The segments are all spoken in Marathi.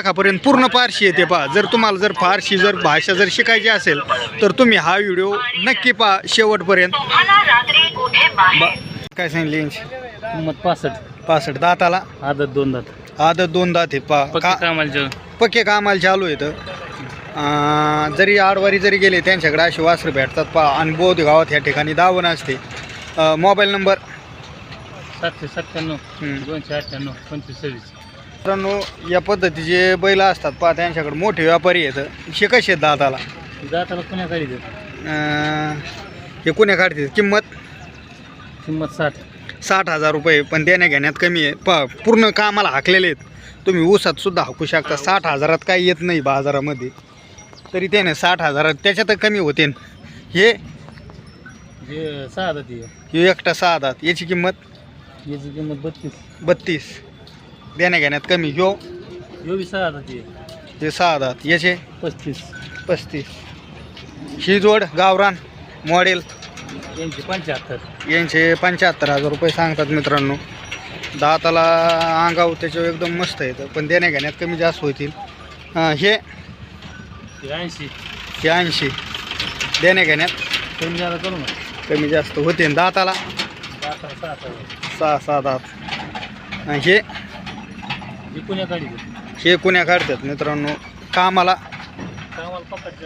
लाखापर्यंत पूर्ण पारशी येते पहा. जर तुम्हाला जर फारशी जर भाषा जर शिकायची असेल तर तुम्ही हा व्हिडिओ नक्की पहा शेवटपर्यंत. काय सांगितले किंमत पासष्ट. पासष्ट. दाताला? आदत दोन दात. आदत दोन दात आहे पहा. पक्की का कामाला पक्के कामाला चालू येतं अं, जरी आडवारी जरी गेले त्यांच्याकडे असे वासरं भेटतात पहा. आणि बौद्ध गावात या ठिकाणी दावण असते. Mobile number? सातशे सत्त्याण्णव. दोनशे अठ्ठ्याण्णव पंचवीस सव्वीस. मित्रांनो या पद्धतीचे बैल असतात पहा त्यांच्याकडे मोठे व्यापारी येतं हे कसे आहेत दाताला? दाताला पुण्या काढी देत? अं, हे कुण्या काढते किंमत? किंमत साठ. साठ हजार रुपये पण देण्या घेण्यात कमी आहे. पहा पूर्ण कामाला हाकलेले आहेत. तुम्ही ऊसात सुद्धा हाकू शकता. साठ हजारात काही येत नाही बाजारामध्ये. तरी त्याने साठ हजारात त्याच्यात कमी होते. हे? जे सहा आहे. हे एकटा सहा दात. याची किंमत? याची किंमत बत्तीस. बत्तीस. देण्या घेण्यात कमी. ह्यो? यो बी सहा दाती आहे. हे सहा दात याचे? पस्तीस. पस्तीस. ही जोड गावरान मॉडेल. यांची पंच्याहत्तर. यांचे पंच्याहत्तर हजार रुपये सांगतात मित्रांनो. दाताला अंगाव त्याच्यावर एकदम मस्त येतं पण देण्या घेण्यात कमी जास्त होतील. अं, हे? ते ऐंशी. हे ऐंशी. देण्या घेण्यात कमी जादा करू ना कमी जास्त होते दाताला सहा सहा सहा सहा दात अं, हे? ही काढी हे कुण्या काढतात मित्रांनो? कामाला. पकड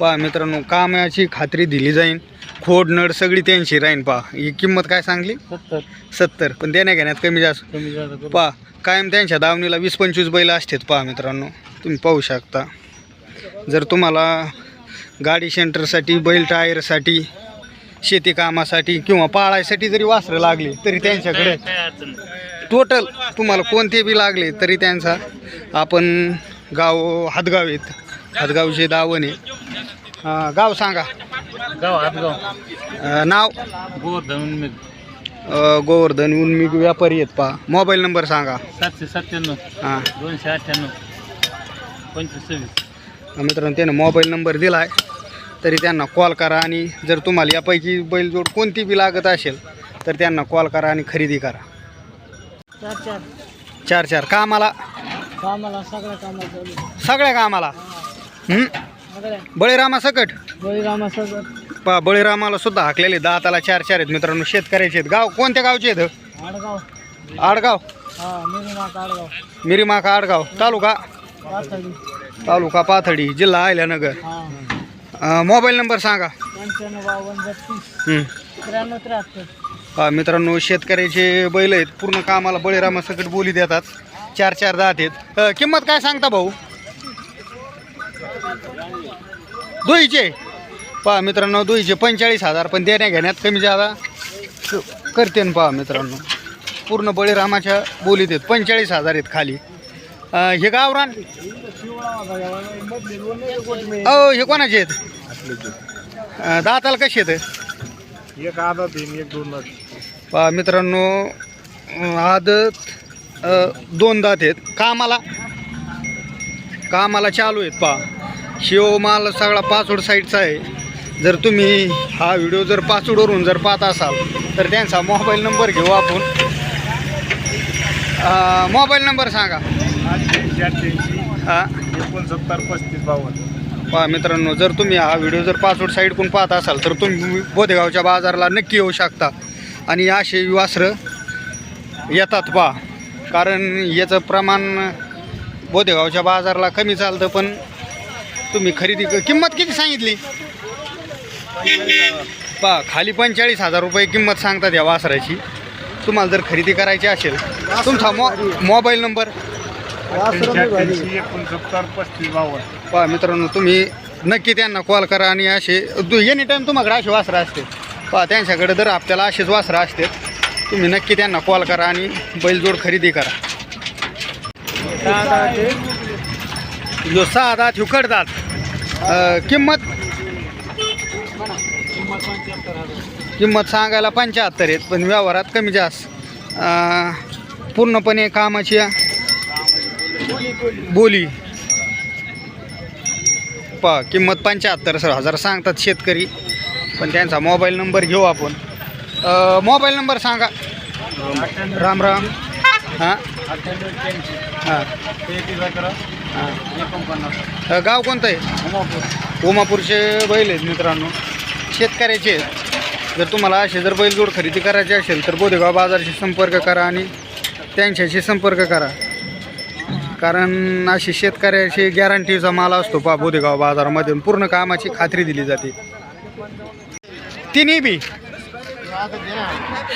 पहा मित्रांनो कामाची खात्री दिली जाईल खोड नड सगळी त्यांची राहीन पहा. ही किंमत काय सांगली? सत्तर. सत्तर. पण देण्या घेण्यात कमी जास्त. कमी पहा कायम त्यांच्या दावणीला वीस पंचवीस बैल असतात पहा मित्रांनो. तुम्ही पाहू शकता. जर तुम्हाला गाडी सेंटरसाठी बैल टायरसाठी शेती कामासाठी किंवा पाळायसाठी जरी वासरं लागली तरी त्यांच्याकडे काय काय अडचण नाही. टोटल तुम्हाला कोणते बी लागले तरी त्यांचा आपण गाव हातगाव आहेत. हातगावचे दावण आहे गाव सांगा. गाव हातगाव. नाव? गोवर्धन गोवर्धन उन्मीग व्यापारी आहेत पहा. मोबाईल नंबर सांगा. सातशे सत्त्याण्णव. हां. दोनशे अठ्ठ्याण्णव. पंचवीस सव्वीस. मित्रांनो त्यानं मोबाईल नंबर दिला आहे तरी त्यांना कॉल करा आणि जर तुम्हाला यापैकी बैलजोड कोणती बी लागत असेल तर त्यांना कॉल करा आणि खरेदी करा. चार चार. चार चार. कामाला? कामाला सगळ्या कामाला चालू. सगळ्या कामाला? हं? सगळ्या. बळीरामा सकट? बळीरामा सगळं पा बळीरामाला सुद्धा हाकलेले दाताला चार चार आहेत मित्रांनो. शेतकऱ्याचे आहेत. गाव कोणत्या गावचे आहेत? आडगाव. आडगाव? हा निरुमा आडगाव. मिरीमाका आडगाव. तालुका? तालुका पाथडी जिल्हा अहिल्यानगर. हा. अं, मोबाईल नंबर सांगा. पंच्याण्णव बावन्न बत्तीस. हं. त्र्याण्णव त्र्याहत्तर. मित्रांनो शेतकऱ्याचे बैल आहेत पूर्ण कामाला बळीरामासकट बोली देतात. चार चार दात आहेत. किंमत काय सांगता भाऊ? दुईचे. पहा मित्रांनो दुईचे. पंचेचाळीस हजार पण देण्या घेण्यात कमी जादा. क- करते ना पहा मित्रांनो. पूर्ण बळीरामाच्या बोलीत आहेत. पंचेचाळीस हजार आहेत खाली. हे गावरान? अहो हे कोणाचे आहेत? दाताला कसे आहेत? एक आधा तीन एक दोन पहा मित्रांनो आदत अं, दोन दात आहेत. कामाला. कामाला चालू आहेत पहा. शिव माल सगळा पाचोड साईडचा आहे. जर तुम्ही हा व्हिडिओ जर पाचोडवरून जर पाहत असाल तर त्यांचा मोबाईल नंबर घेऊ आपण. अं, मोबाईल नंबर सांगा. हां. एकोणसत्तर पस्तीस बावन्न. पहा मित्रांनो जर तुम्ही हा व्हिडिओ जर पासवर्ड साईडकडून पाहत असाल तर तुम्ही बोधेगावच्या बाजाराला नक्की येऊ शकता. आणि असे वासरं येतात पहा. कारण याचं प्रमाण बोधेगावच्या बाजारला कमी चालतं पण तुम्ही खरेदी क- किंमत किती सांगितली? पहा खाली पंचेचाळीस हजार रुपये किंमत सांगतात या वासराची. तुम्हाला जर खरेदी करायची असेल तुमचा मो मोबाईल नंबर एकोणसत्तर पस्तीस बावन्न पहा मित्रांनो तुम्ही नक्की त्यांना कॉल करा आणि असे एनी टाईम तुम्हाला असे वासरं असते पहा त्यांच्याकडे दर आपल्याला असेच वासरं असते तुम्ही नक्की त्यांना कॉल करा आणि बैलजोड खरेदी करा. जो सहा दात ह्यो कडदात किंमत? किंमत सांगायला पंच्याहत्तर आहेत पण व्यवहारात कमी जास्त. पूर्णपणे कामाची बोली. पा किंमत पंच्याहत्तर सर हजार सांगतात शेतकरी. पण त्यांचा मोबाईल नंबर घेऊ आपण. मोबाईल नंबर सांगा. राम राम. हां? हां. हां. गाव कोणतं आहे? उमापूर उमापूरचे बैल आहेत मित्रांनो. शेतकऱ्याचे आहेत. जर तुम्हाला असे जर बैलजोड खरेदी करायचे असेल तर बोदेगाव बाजारशी संपर्क करा आणि त्यांच्याशी संपर्क करा. कारण अशी शेतकऱ्याची गॅरंटीचा माल असतो पा बोदेगाव बाजारामध्ये. पूर्ण कामाची खात्री दिली जाते. तिन्ही बी?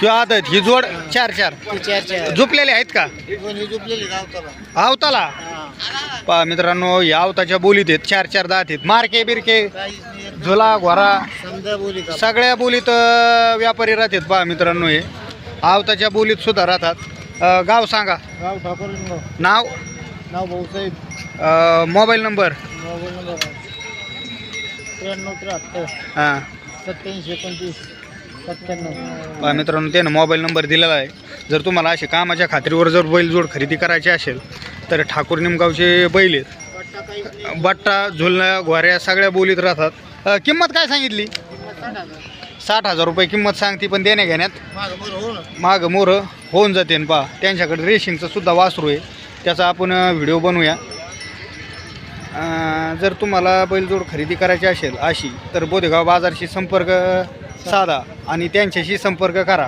ही आदत ही जोड चार चार. झोपलेले आहेत का? आवताला. पहा मित्रांनो या आवताच्या बोलीत आहेत. चार चार दात आहेत. मारके बिरके झुला घोरा. सगळ्या बोलीत व्यापारी राहतात पहा मित्रांनो हे. आवताच्या बोलीत सुद्धा राहतात. गाव सांगा. गाव नाव? नाव भाऊसाहेब अं, मोबाईल नंबर? मोबाईल नंबर त्र्याण्णव त्र्याहत्तर. हां. सत्याऐंशी एकोणतीस. सत्त्याण्णव. पहा मित्रांनो त्यानं मोबाईल नंबर दिलेला आहे. जर तुम्हाला असे कामाच्या खात्रीवर जर बैलजोड खरेदी करायची असेल तर ठाकूर निमगावचे बैल आहेत. बट्टा झुलण्या घोऱ्या सगळ्या बोलीत राहतात. अं, किंमत काय सांगितली? साठ हजार. रुपये किंमत सांगते पण देण्या घेण्यात मागं मोरं होऊन जाते पा त्यांच्याकडे रेशिंगचं सुद्धा वासरू आहे. त्याचा आपण व्हिडिओ बनवूया. जर तुम्हाला बैलजोड खरेदी करायची असेल अशी तर बोदेगाव बाजारशी संपर्क साधा आणि त्यांच्याशी संपर्क करा.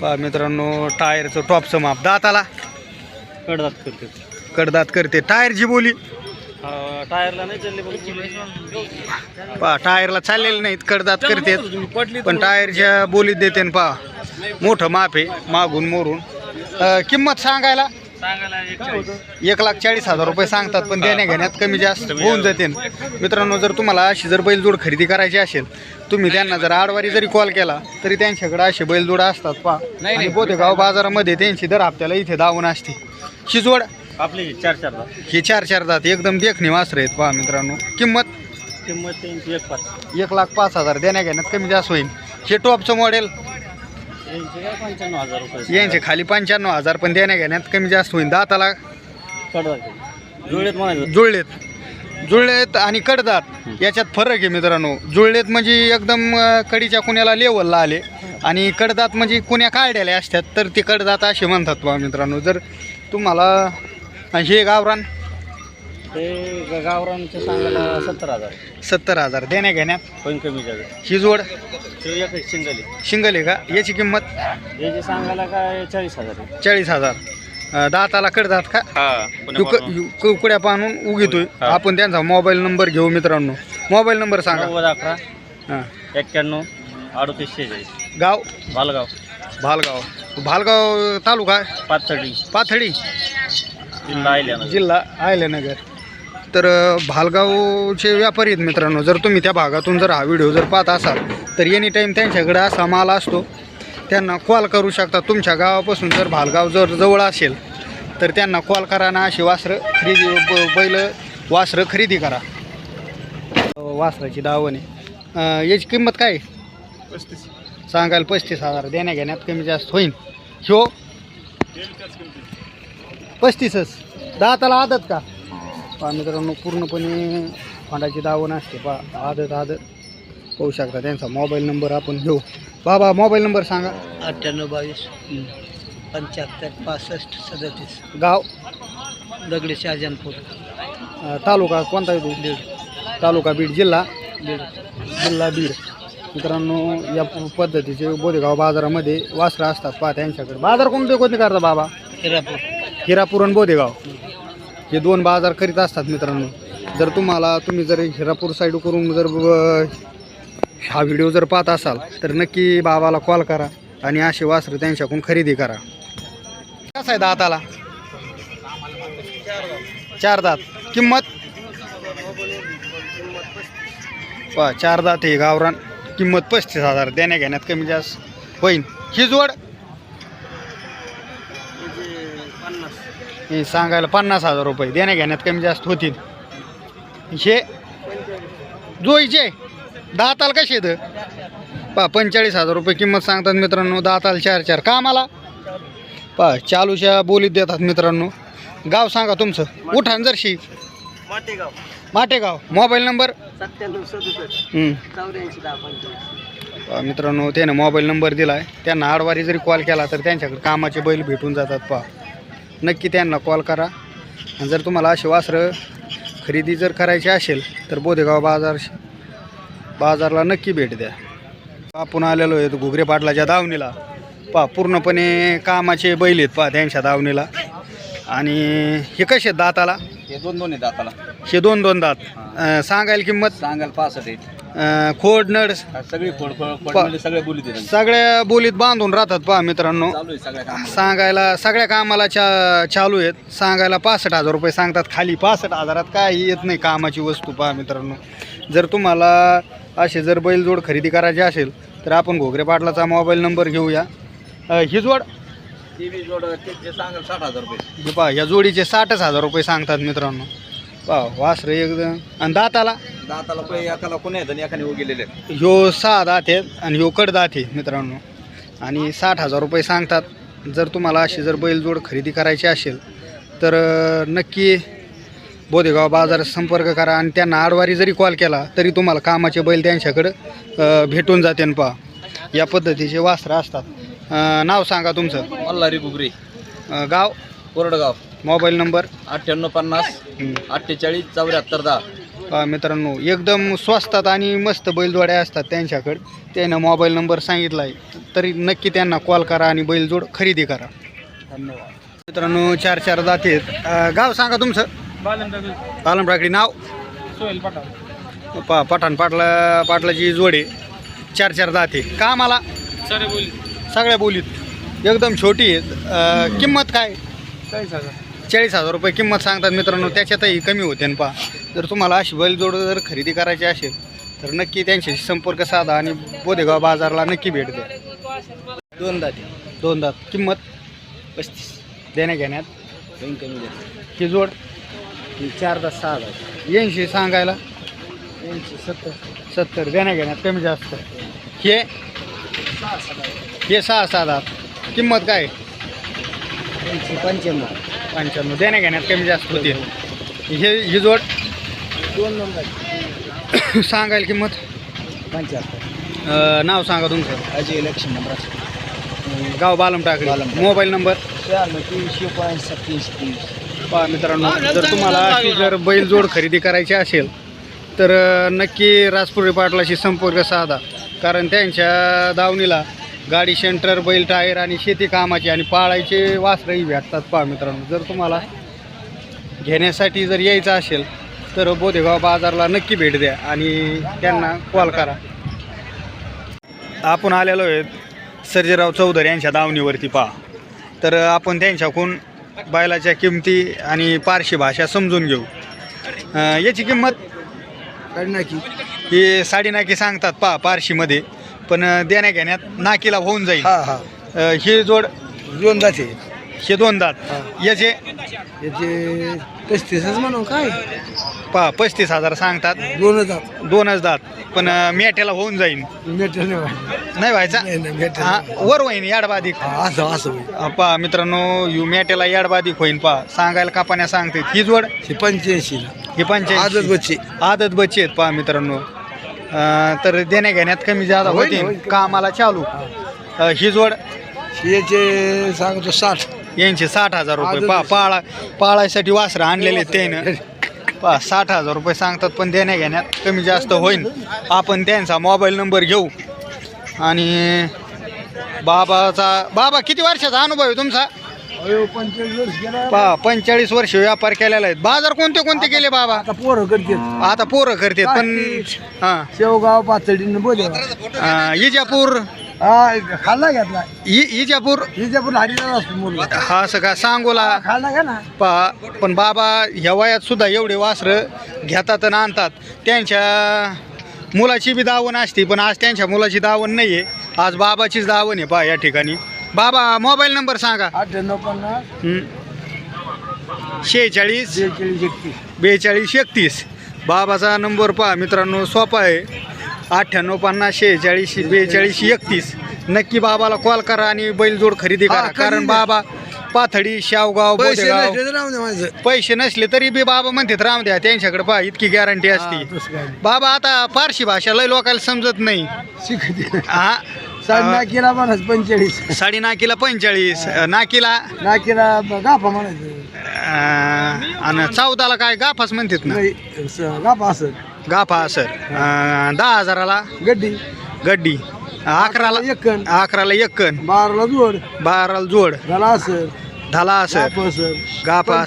पहा मित्रांनो टायरचं टॉपचं माप दाताला कडदात करते. कडदात करते. टायरची बोली. टायरला नाही चालले पहा टायरला चाललेले नाहीत कडदात करते पण टायरच्या बोलीत देते पहा मोठं माप आहे मागून मोरून. किंमत सांगायला. एक लाख चाळीस हजार रुपये सांगतात पण देण्या घेण्यात कमी जास्त होऊन जाते मित्रांनो जर तुम्हाला अशी जर बैलजोड खरेदी करायची असेल तुम्ही त्यांना जर आडवारी जरी कॉल केला तरी त्यांच्याकडे असे बैलजोड असतात पा आणि बोधेगाव बाजारामध्ये त्यांची दर हप्त्याला इथे दावून असते. शिजवड आपली चार चार हे चार चार दात एकदम देखणे वासर आहेत पहा मित्रांनो. किंमत? किंमत त्यांची एक पाच. एक लाख पाच हजार. देण्या घेण्यात कमी जास्त होईल. हे टॉपचं मॉडेल यांचे काय पंच्याण्णव हजार रुपये यांचे खाली पंच्याण्णव हजार पण देण्या घेण्यात कमी जास्त होईल दाताला कडदात जुळलेत म्हणायचं. जुळलेत. जुळलेत आणि कडदात याच्यात फरक आहे मित्रांनो. जुळलेत म्हणजे एकदम अं, कडीच्या कुण्याला लेवलला आले. आणि कडदात म्हणजे कुण्या काढलेल्या असतात तर ते कडदात असे म्हणतात बा मित्रांनो. जर तुम्हाला आणि हे गावरान ते गावरांचे सांगायला सत्तर हजार. सत्तर हजार. देण्या घेण्यात? पण कमी जागा ही जोड? ते एक सिंगल शिंगल आहे का? याची किंमत? याचे सांगायला काय चाळीस हजार आहे. चाळीस हजार. अं, दाताला कडदात का? हा कुकड्या पाहून उगितोय. हा. आपण त्यांचा मोबाईल नंबर घेऊ मित्रांनो. मोबाईल नंबर सांगा. अकरा हां. एक्क्याण्णव अडतीस शेहेचाळीस. गाव? बालगाव भालगाव. भालगाव तालुका? पाथर्डी. पाथडी जिल्हा आयल्यानगर. जिल्हा आयल्यानगर. तर भालगावचे व्यापारी आहेत मित्रांनो. जर तुम्ही त्या भागातून जर हा व्हिडिओ जर पाहत असाल तर एनी टाईम त्यांच्याकडे असा माल असतो त्यांना कॉल करू शकता. तुमच्या गावापासून जर भालगाव जर जवळ असेल तर त्यांना कॉल करा ना अशी वासरं खरेदी बैल वासरं खरेदी करा. वासराची दावण आहे. याची किंमत काय आहे? सांगायला पस्तीस हजार. देण्या घेण्यात कमी जास्त होईल ह्यो पस्तीसच. दाताला आदत का? पहा मित्रांनो पूर्णपणे फंडाची दावण असते पा आदत आदत. होऊ शकता त्यांचा मोबाईल नंबर आपण घेऊ. बाबा मोबाईल नंबर सांगा. अठ्ठ्याण्णव बावीस पंच्याहत्तर पासष्ट सदतीस. गाव? दगडी शहाजहानपूर. तालुका कोणता येतो बीड. तालुका बीड जिल्हा? बीड. जिल्हा बीड. मित्रांनो या पद्धतीचे बोदेगाव बाजारामध्ये वासरं असतात पहा त्यांच्याकडे. बाजार कोणते कोणते करता बाबा? हिरापूर. हिरापूर आणि बोदेगाव. हे दोन बाजार करीत असतात मित्रांनो. जर तुम्हाला तुम्ही जर हिरापूर साईड करून जर हा व्हिडिओ जर पाहत असाल तर नक्की बाबाला कॉल करा आणि असे वासरं त्यांच्याकडून खरेदी करा. कसा आहे दाताला? चार दात. किंमत? प चार दात हे गावरान. किंमत पस्तीस हजार. देण्या घेण्यात कमी जास्त. होईल ही जोड हे सांगायला पन्नास हजार रुपये देण्या घेण्यात कमी जास्त होतील. हे जोईचे. दाताल कसे आहेत? पा पंचेचाळीस हजार रुपये किंमत सांगतात मित्रांनो दाताल चार चार. कामाला? पा चालूच्या बोलीत देतात मित्रांनो. गाव सांगा तुमचं. उठान जरशी. माटेगाव. माटेगाव. Mobile number? दहा मित्रांनो त्यानं मोबाईल नंबर दिला आहे त्यांना आडवारी जरी कॉल केला तर त्यांच्याकडे कामाचे बैल भेटून जातात पहा. नक्की त्यांना कॉल करा. आणि जर तुम्हाला असे वासरं खरेदी जर करायची असेल तर बोदेगाव बाजार बाजारला नक्की भेट द्या. आपण आलेलो आहे घुगरे पाटलाच्या दावणीला. पा पूर्णपणे कामाचे बैल आहेत पा त्यांच्या दावणीला. आणि हे कसे आहेत दाताला? हे दोन दोन आहेत दाताला. हे दोन दोन दात. सांगायला किंमत? सांगाल पासष्ट आहेत. अं, खोड नड सगळी खोड खोड बोली देतात सगळ्या बोलीत बांधून राहतात पहा मित्रांनो. चालू आहे सगळ्या काम सांगायला सगळ्या कामाला चा चालू आहेत. सांगायला पासष्ट हजार रुपये सांगतात खाली पासष्ट हजारात काही येत नाही कामाची वस्तू पहा मित्रांनो. जर तुम्हाला असे जर बैलजोड खरेदी करायची असेल तर आपण घोगरे पाटलाचा मोबाईल नंबर घेऊया. अ, ही जोड? टी व्ही जोड ते जे सांगाल साठ हजार रुपये. हे पहा या जोडीचे साठच हजार रुपये सांगतात मित्रांनो. पहा वासरे एकदम. आणि दाताला? दाताला पै एकाला कोणी आहेत आणि एकाने गेलेले आहेत. ह्यो सहा दात आहेत आणि ह्यो कड दात आहे मित्रांनो. आणि साठ हजार रुपये सांगतात. जर तुम्हाला अशी जर बैलजोड खरेदी करायची असेल तर अ, नक्की बोदेगाव बाजारात संपर्क करा आणि त्यांना आडवारी जरी कॉल केला तरी तुम्हाला कामाचे बैल त्यांच्याकडं अ, भेटून जाते पहा. या पद्धतीचे वासरं असतात. अ, नाव सांगा तुमचं. मल्हारी बुगरी अ, गाव? कोरडगाव. Mobile number? अठ्ठ्याण्णव पन्नास. अठ्ठेचाळीस चौऱ्याहत्तर दहा. मित्रांनो एकदम स्वस्तात आणि मस्त बैलजोड्या असतात त्यांच्याकडे. त्यानं मोबाईल नंबर सांगितला आहे तरी नक्की त्यांना कॉल करा आणि बैलजोड खरेदी करा. धन्यवाद. मित्रांनो चार चार जाती आहेत. अं, गाव सांगा तुमचं. पालन प्राकडी नाव? सोहेल पठाण. पा पठाण पाटला पाटलाची जोडे. चार चार जाती का मला सरे बोली. सगळ्या बोलीत. एकदम छोटी आहेत. अं, किंमत काय? चाळीस हजार. चाळीस हजार रुपये किंमत सांगतात मित्रांनो त्याच्यातही कमी होते ना पहा. जर तुम्हाला अशी बैलजोड जर खरेदी करायची असेल तर नक्की त्यांच्याशी संपर्क साधा आणि बोदेगाव बाजारला नक्की भेट द्या. दोन दात दोन दात. किंमत पस्तीस. देण्या घेण्यात. कमी देते ही जोड चार दात सहा दात. ऐंशी सांगायला. ऐंशी सत्तर. सत्तर देण्या घेण्यात कमी जास्त. हे हे सहा सहा दात. किंमत काय? पंच्याण्णव पंच्याण्णव. देण्या घेण्यात कमी जास्त होते हे ही जोड दोन नंबर. सांगायला किंमत? पंच्याहत्तर. नाव सांगा तुमचं. अजय लक्ष्मी नंबर गाव बालम टाकले. Mobile number? शहाण्णव तीनशे पहा मित्रांनो जर तुम्हाला अशी जर बैलजोड खरेदी करायची असेल तर नक्की राजपुरी पाटलाशी संपर्क साधा. कारण त्यांच्या दावणीला गाडी सेंटर बैल टायर आणि शेती कामाची आणि पाळायचे वासरही भेटतात पहा मित्रांनो. जर तुम्हाला घेण्यासाठी जर यायचं असेल तर बोधेगाव बाजारला नक्की भेट द्या आणि त्यांना कॉल करा. आपण आलेलो आहेत सर्जेराव चौधरी यांच्या दावणीवरती पहा. तर आपण त्यांच्याकडून बैलाच्या किमती आणि पारशी भाषा समजून घेऊ. याची किंमत? कडनाकी ही साडेनाकी सांगतात पहा पारशीमध्ये. पण देण्या घेण्यात नाकीला होऊन जाईल. हा हा. अं, ही जोड दोन दाते हे दोन दात. याचे याचे पस्तीसच म्हणून काय? पहा पस्तीस हजार सांगतात. दोन दात. दोनच दात. पण अं, मेट्याला होऊन जाईल नाही नाही व्हायचा? नाही, नाही, मेट्याला हा, वर होईन याडबाधिक असं असं होईल. पहा मित्रांनो यू मेट्याला याडबाधिक होईन पहा सांगायला कापाण्या सांगते ही जोड हे पंच्याऐंशी. ही पंचायत आदत बच्चे. आदत बच्चे आहेत पहा मित्रांनो. तर देण्या घेण्यात कमी जादा होईल, होते होईल. कामाला चालू. अं, ही जोड याचे सांगतो साठ. यांचे साठ हजार रुपये. पा. पाळा पाळायसाठी वासरं आणलेले त्यानं. पहा साठ हजार रुपये सांगतात पण देण्या घेण्यात कमी जास्त होईल आपण त्यांचा मोबाईल नंबर घेऊ. आणि बाबाचा बाबा किती वर्षाचा अनुभव आहे तुमचा? पंचेचाळीस वर्ष गेला पहा पंचेचाळीस वर्ष व्यापार केलेला आहे बाजार कोणते कोणते केले बाबा? आता पोरं करते आता पोरं करते पण हां. शेवगाव पातळीनं बोल इजापूर. हा खाल्ला घेतला. इ इजापूर? असतो मुलगा. हा असं का सांगोला खाल्ला का ना. पहा पण बाबा ह्या वयात सुद्धा एवढे वासरं घेतात आणि आणतात. त्यांच्या मुलाची बी दावण असते पण आज त्यांच्या मुलाची दावण नाही आहे आज बाबाचीच दावण आहे पहा या ठिकाणी. बाबा मोबाईल नंबर सांगा. अठ्ठ्याण्णव पन्नास. शेहेचाळीस बेचाळीस एकतीस. बेचाळीस एकतीस. बाबाचा नंबर पहा मित्रांनो सोपा आहे. अठ्ठ्याण्णव पन्नास शेहेचाळीस बेचाळीस एकतीस. नक्की बाबाला कॉल करा आणि बैलजोड खरेदी हा, करा. खरेदी कारण करा. बाबा पाथडी शावगाव पैसे बोदेगाव नसले तर राहू दे माझं. पैसे नसले तरी बी बाबा म्हणतात राम द्या त्यांच्याकडे पहा इतकी गॅरंटी असती. काय नाही. बाबा आता पारशी भाषा लय लोकांना समजत नाही. शिकते. हा साडे नाकीला म्हणायचं पंचेचाळीस. साडे नाकीला पंचेचाळीस. नाकीला? नाकीला गाफा म्हणायचं. अं, आणि चौदाला काय गाफाच म्हणतात ना? नाही स- गापा असं. गाफा सर दहा हजाराला? गड्डी. गड्डी. अकराला? एकन. अकराला एकन. बाराला जोड. बाराला जोड. झाला असं. दहाला असर गाप असं. गाफा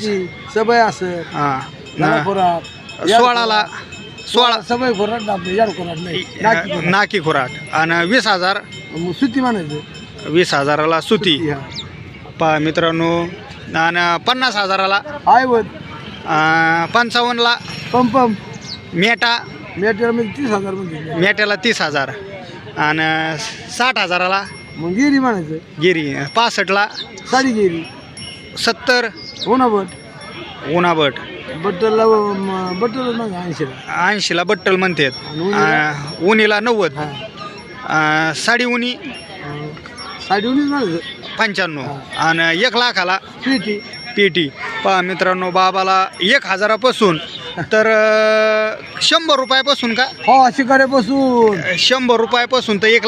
सबय असं. हां झाला न- खोराट सोळाला? सोळा सबय खोराट नाही नाकी खोराट. नाकी खुराट आणि वीस हजार मग सुती म्हणायचं. वीस हजाराला सुती. पहा मित्रांनो आणि पन्नास हजाराला आयवत अं, पंचावन्नला पंपम मेटा. मेटरमध्ये तीस हजारमध्ये मेट्याला तीस हजार. आणि साठ हजाराला मग गिरी म्हणायचं. गिरी. पासष्टला साडी गिरी. सत्तर. हो ना बट उन्हाबट बट्टलला म- बट्टल मग ऐंशीला. ऐंशीला बट्टल म्हणतात. उन्हीला? नव्वद. हा. साडी उनी? साडी म्हणायचं पंच्याण्णव. आणि एक लाखाला? पेटी. पेटी. पहा मित्रांनो बाबाला एक हजारापासून. तर अं, शंभर रुपयापासून का? हो शिकाऱ्यापासून शंभर रुपयापासून तर एक